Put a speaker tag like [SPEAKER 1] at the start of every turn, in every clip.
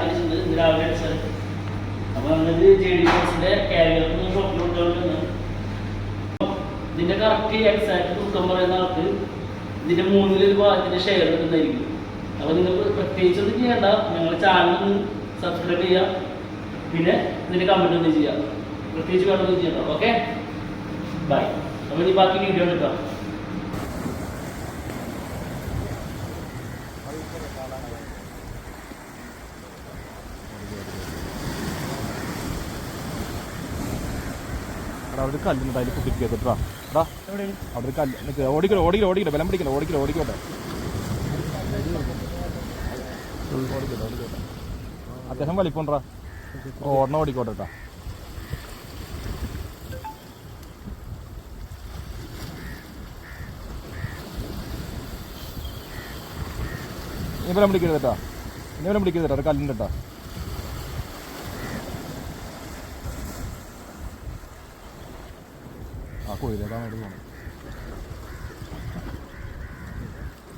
[SPEAKER 1] വെച്ചിട്ടുണ്ട് ഇന്ന് രാവിലെ അടിച്ചത്. അപ്പൊ നമ്മളിത് ജെ ഡി ഫോഴ്സിന്റെ കാരിയർക്ക് ഷോപ്പിൽ കൊണ്ടുപോകുന്നത് ഇതിന്റെ കറക്റ്റ് എക്സാക്ട് തൂക്കം പറയുന്ന ആൾക്ക് ഇതിന്റെ മൂന്നിലൊരു ഭാഗത്തിന്റെ ഷെയർ കിട്ടുന്നതായിരിക്കും. അപ്പൊ നിങ്ങൾ പ്രത്യേകിച്ച് ഒന്നും ചെയ്യണ്ട. ഞങ്ങളുടെ ചാനൽ സബ്സ്ക്രൈബ് ചെയ്യുക പിന്നെ ഇതിന്റെ കമന്റ് ഒന്നും ചെയ്യുക പ്രത്യേകിച്ച് വേണമെന്ന് ചെയ്യണ്ട. ഓക്കെ ബൈ അപ്പൊ ഇനി ബാക്കി വീഡിയോ എടുക്കാം
[SPEAKER 2] എടാ അവിടെ കല്ലുണ്ട്. അതിൽ കുട്ടിക്ക് എത്തിട്ടാ എടാ അവിടെ കല്ല്. ഓടിക്കോ ഓടിക്കോ ഓടിക്കോ ബലം പിടിക്കല ഓടിക്കോ ഓടിക്കോട്ടെ. അദ്ദേഹം വലിപ്പോണ്ടാ ഓടണ ഓടിക്കോട്ടെ കേട്ടാ ഇനി ബലം പിടിക്കരുത് കേട്ടാ ഇനി ബലം പിടിക്കരുത് കേട്ടോ ഒരു കല്ലുണ്ട് കേട്ടാ ആ അതാണ് അവിടെ പോകണം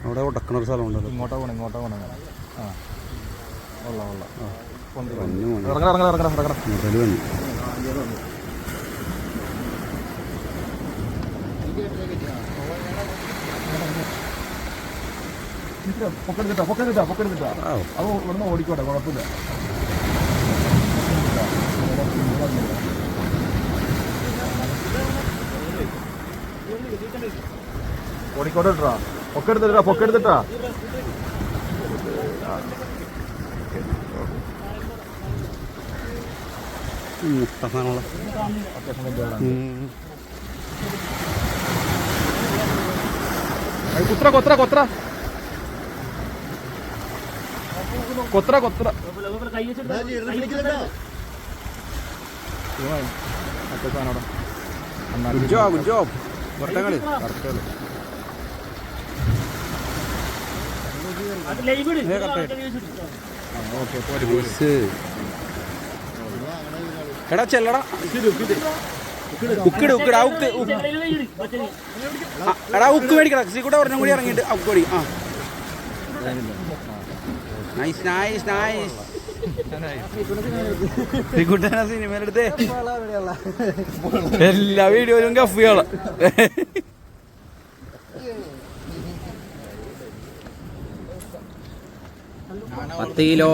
[SPEAKER 3] അവിടെ ഉടക്കണ ഒരു സ്ഥലമുണ്ടല്ലോ
[SPEAKER 2] ഇങ്ങോട്ടാ പോണേ ഇങ്ങോട്ടാ പോണേ. ആ കൊള്ള കൊള്ള പൊന്തി
[SPEAKER 3] വന്നു പോണു.
[SPEAKER 2] ഇറങ്ങണം ഇറങ്ങണം ഇറങ്ങണം ഇറങ്ങണം
[SPEAKER 3] മുതൽ വന്നു.
[SPEAKER 2] പൊക്കെടുത്തിട്ടാ പൊക്കെടുത്തിട്ടാ പൊക്കെടുത്തിട്ടാ
[SPEAKER 3] ആ.
[SPEAKER 2] അത് ഇവിടുന്ന് ഓടിക്കോട്ടെ കുഴപ്പമില്ല. ഓടിക്കോട്ടെ ഇട്ടാ വലിയ ആളാണ്.
[SPEAKER 3] ഉം.
[SPEAKER 2] അത് കുത്ര കൊത്ര കൊത്ര കൊത്ര കൊത്ര മറ്റേ സാധനം അവിടെ.
[SPEAKER 3] ഗുഡ് ജോബ് ഗുഡ് ജോബ് വട്ടങ്ങൾ
[SPEAKER 2] കറക്റ്റ്
[SPEAKER 3] എടാ ചെല്ലടാ ഉക്കിട് ഉക്കിട് ആ ഉക്ക് എടാ ഉക്ക് മേടിക്കടാ സീക്കൂടെ ഒരെണ്ണം കൂടി ഇറങ്ങിയിട്ട് ഉക്ക് മേടി ആ നൈസ് നൈസ് നൈസ് ശ്രീകുട്ടന സിനിമയിലെടുത്ത് എല്ലാ വീഡിയോയിലും കഫിയോളാം പത്ത് കിലോ